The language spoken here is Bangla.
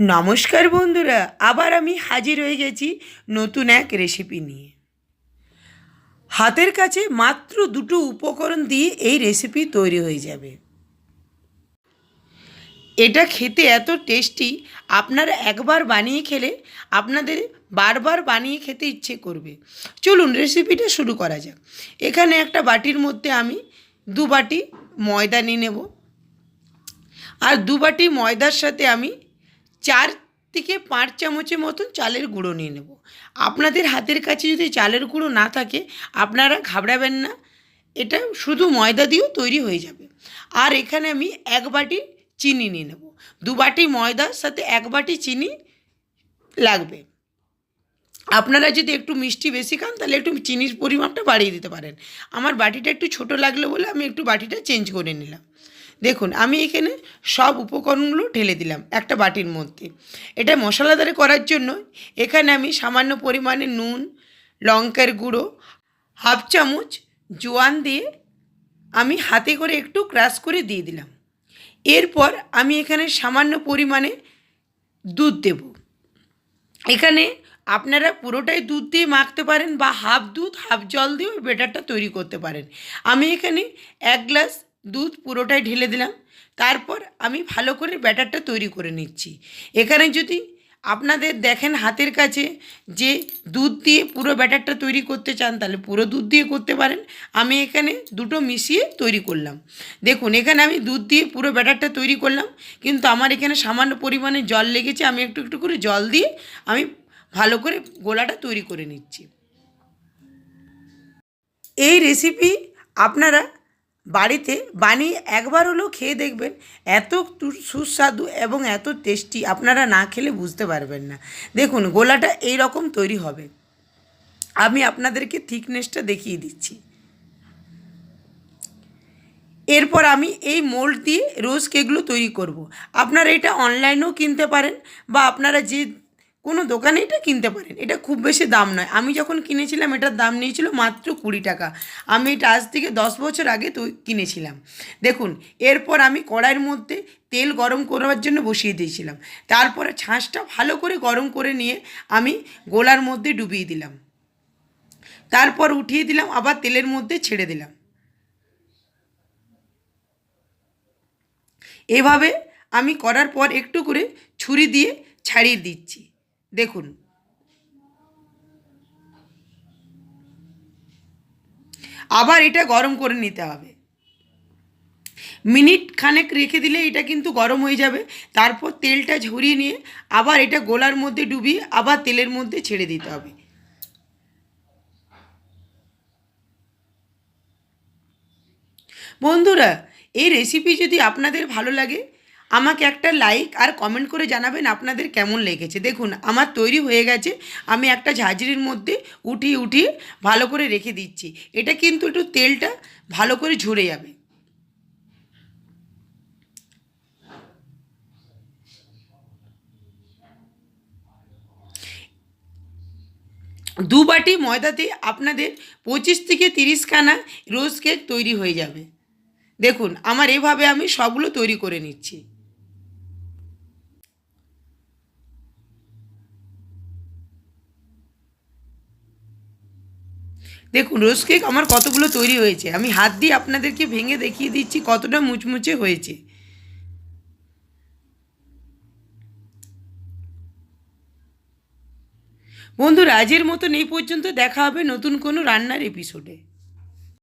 নমস্কার বন্ধুরা, আবার আমি হাজির হয়ে গেছি নতুন এক রেসিপি নিয়ে। হাতের কাছে মাত্র দুটো উপকরণ দিয়ে এই রেসিপি তৈরি হয়ে যাবে। এটা খেতে এত টেস্টি আপনারা একবার বানিয়ে খেলে আপনাদের বারবার বানিয়ে খেতে ইচ্ছে করবে। চলুন রেসিপিটা শুরু করা যাক। এখানে একটা বাটির মধ্যে আমি দু বাটি ময়দা নিয়ে নেব। আর দু বাটি ময়দার সাথে আমি চার থেকে পাঁচ চামচের মতন চালের গুঁড়ো নিয়ে নেব। আপনাদের হাতের কাছে যদি চালের গুঁড়ো না থাকে, আপনারা ঘাবড়াবেন না। এটা শুধু ময়দা দিয়েও তৈরি হয়ে যাবে। আর এখানে আমি এক বাটি চিনি নিয়ে নেব। দু বাটি ময়দার সাথে এক বাটি চিনি লাগবে। আপনারা যদি একটু মিষ্টি বেশি খান, তাহলে একটু চিনির পরিমাপটা বাড়িয়ে দিতে পারেন। আমার বাটিটা একটু ছোট লাগল বলে আমি একটু বাটিটা চেঞ্জ করে নিলাম। দেখুন, আমি এখানে সব উপকরণগুলো ঢেলে দিলাম একটা বাটির মধ্যে। এটা মশলাদারে করার জন্য এখানে আমি সামান্য পরিমাণে নুন, লঙ্কার গুঁড়ো, হাফ চামচ জোয়ান দিয়ে আমি হাতে করে একটু ক্রাশ করে দিয়ে দিলাম। এরপর আমি এখানে সামান্য পরিমাণে দুধ দেব। এখানে আপনারা পুরোটাই দুধ দিয়ে মাখতে পারেন বা হাফ দুধ, হাফ জল দিয়েও বেটারটা তৈরি করতে পারেন। আমি এখানে এক গ্লাস দুধ পুরোটাই ঢেলে দিলাম। তারপর আমি ভালো করে ব্যাটারটা তৈরি করে নিচ্ছি। এখানে যদি আপনাদের দেখেন হাতের কাছে যে দুধ দিয়ে পুরো ব্যাটারটা তৈরি করতে চান, তাহলে পুরো দুধ দিয়ে করতে পারেন। আমি এখানে দুটো মিশিয়ে তৈরি করলাম। দেখুন, এখানে আমি দুধ দিয়ে পুরো ব্যাটারটা তৈরি করলাম। কিন্তু আমার এখানে সামান্য পরিমাণে জল লেগেছে, আমি একটু একটু করে জল দিয়ে আমি ভালো করে গোলাটা তৈরি করে নিচ্ছি। এই রেসিপি আপনারা বাড়িতে বানিয়ে একবার হলেও খেয়ে দেখবেন এত সুস্বাদু এবং এত টেস্টি, আপনারা না খেলে বুঝতে পারবেন না। দেখুন, গোলাটা এই রকম তৈরি হবে। আমি আপনাদেরকে থিকনেসটা দেখিয়ে দিচ্ছি। এরপর আমি এই মোল্ড দিয়ে রোজ কেকগুলো তৈরি করব। আপনারা এটা অনলাইনেও কিনতে পারেন বা আপনারা যে কোনো দোকানে এটা কিনতে পারেন। এটা খুব বেশি দাম নয়। আমি যখন কিনেছিলাম, এটার দাম নিয়েছিল মাত্র কুড়ি টাকা। আমি এটা আজ থেকে দশ বছর আগে তো কিনেছিলাম। দেখুন, এরপর আমি কড়াইয়ের মধ্যে তেল গরম করার জন্য বসিয়ে দিয়েছিলাম। তারপরে ছাঁচটা ভালো করে গরম করে নিয়ে আমি গোলার মধ্যে ডুবিয়ে দিলাম। তারপর উঠিয়ে দিলাম, আবার তেলের মধ্যে ছেড়ে দিলাম। এভাবে আমি করার পর একটু করে ছুরি দিয়ে ছাড়িয়ে দিচ্ছি। দেখুন। আবার এটা গরম করে নিতে হবে। মিনিট খানেক রেখে দিলে এটা কিন্তু গরম হয়ে যাবে। তারপর তেলটা ঝরিয়ে নিয়ে আবার এটা গোলার মধ্যে ডুবিয়ে আবার তেলের মধ্যে ছেড়ে দিতে হবে। বন্ধুরা, এই রেসিপি যদি আপনাদের ভালো লাগে আমাকে একটা লাইক আর কমেন্ট করে জানাবেন আপনাদের কেমন লেগেছে। দেখুন, আমার তৈরি হয়ে গেছে, আমি একটা ঝাঁঝরির মধ্যে উঠিয়ে উঠিয়ে ভালো করে রেখে দিচ্ছি। এটা কিন্তু একটু তেলটা ভালো করে ঝরে যাবে। দু বাটি ময়দাতে আপনাদের পঁচিশ থেকে তিরিশ খানা রোজ কেক তৈরি হয়ে যাবে। দেখুন, আমার এভাবে আমি সবগুলো তৈরি করে নিচ্ছি। দেখুন, রোজ কেক আমার কতগুলো তৈরি হয়েছে। আমি হাত দিয়ে আপনাদেরকে ভেঙে দেখিয়ে দিচ্ছি কতটা মুচমুচে হয়েছে। বন্ধুরা, আজের মতন এই পর্যন্ত দেখা হবে নতুন কোনো রান্নার এপিসোডে